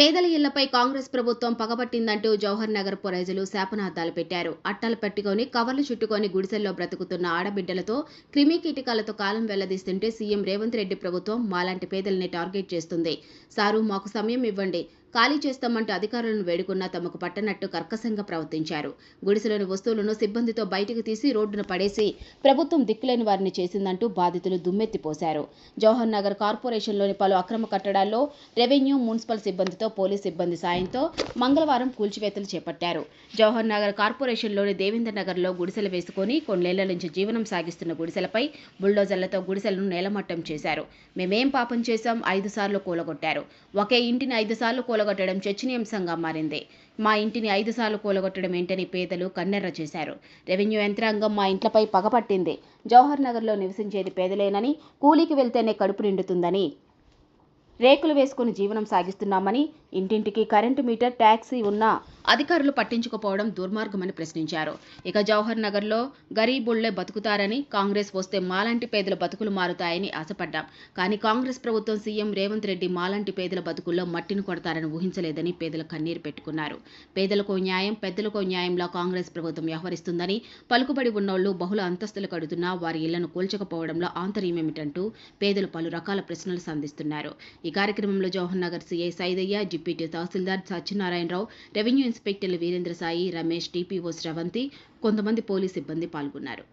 పేదల ఇళ్ళపై కాంగ్రెస్ ప్రభుత్వం పగబట్టిందంటూ జవహర్ నగర్ ప్రజలు శాపనార్థాలు పెట్టారు. అట్టాలు పెట్టుకొని కవర్లు చుట్టుకొని గుడిసెల్లో బ్రతుకుతున్న ఆడబిడ్డలతో క్రిమి కీటకాలతో కాలం వెల్లదీస్తుంటే సీఎం రేవంత్ రెడ్డి ప్రభుత్వం మాలాంటి పేదల్ని టార్గెట్ చేస్తుంది. సారు మాకు సమయం ఇవ్వండి. ఖాళీ చేస్తామంటూ అధికారులను వేడుకున్నా తమకు పట్టనట్టు కర్కశంగా ప్రవర్తించారు. గుడిసెలోని వస్తువులను సిబ్బందితో బయటకు తీసి రోడ్డున పడేసి ప్రభుత్వం దిక్కులేని వారిని చేసిందంటూ బాధితులు దుమ్మెత్తిపోశారు. జవహర్ నగర్ కార్పొరేషన్లోని పలు అక్రమ కట్టడాల్లో రెవెన్యూ మున్సిపల్ సిబ్బందితో పోలీస్ సిబ్బంది సాయంతో మంగళవారం కూల్చివేతలు చేపట్టారు. జవహర్ నగర్ కార్పొరేషన్లోని దేవేంద్ర నగర్లో గుడిసెలు వేసుకొని కొన్నేళ్ళ నుంచి జీవనం సాగిస్తున్న గుడిసెలపై బుల్డోజర్లతో గుడిసెలను నేలమట్టం చేశారు. మేమేం పాపం చేశాం? ఐదు సార్లు కూలగొట్టారు. ఒకే ఇంటిని ఐదు సార్లు కూల కూలగొట్టడం చర్చనీయాంశంగా మారింది. మా ఇంటిని ఐదు సార్లు కూలగొట్టడం ఏంటని పేదలు కన్నెర్ర చేశారు. రెవెన్యూ యంత్రాంగం మా ఇంట్లపై పగపట్టింది జవహర్ నగర్లో నివసించేది పేదలేనని కూలీకి వెళ్తేనే కడుపు నిండుతుందని రేకులు వేసుకుని జీవనం సాగిస్తున్నామని ఇంటింటికి కరెంటు మీటర్ ట్యాక్సీ ఉన్నా అధికారులు పట్టించుకోపోవడం దుర్మార్గమని ప్రశ్నించారు. ఇక జవహర్ నగర్లో గరీబుళ్ళే బతుకుతారని కాంగ్రెస్ వస్తే మాలాంటి పేదల బతుకులు మారుతాయని ఆశపడ్డాం. కానీ కాంగ్రెస్ ప్రభుత్వం సీఎం రేవంత్ రెడ్డి మాలాంటి పేదల బతుకుల్లో మట్టిని కొడతారని ఊహించలేదని పేదలు కన్నీరు పెట్టుకున్నారు. పేదలకు న్యాయం పెద్దలకు న్యాయంలో కాంగ్రెస్ ప్రభుత్వం వ్యవహరిస్తుందని పలుకుబడి ఉన్నోళ్ళు బహుళ అంతస్తులు కడుతున్నా వారి ఇళ్ళను కూల్చకపోవడంలో ఆంతర్యమేమిటంటూ పేదలు పలు రకాల ప్రశ్నలు సంధిస్తున్నారు. ఈ కార్యక్రమంలో Jawahar Nagar CI Saidaiah deputy tahsildar Satyanarayana Rao revenue ఇన్స్పెక్టర్లు Virendra Sai Ramesh DPO Sravanthi కొంతమంది పోలీస్ సిబ్బంది పాల్గొన్నారు.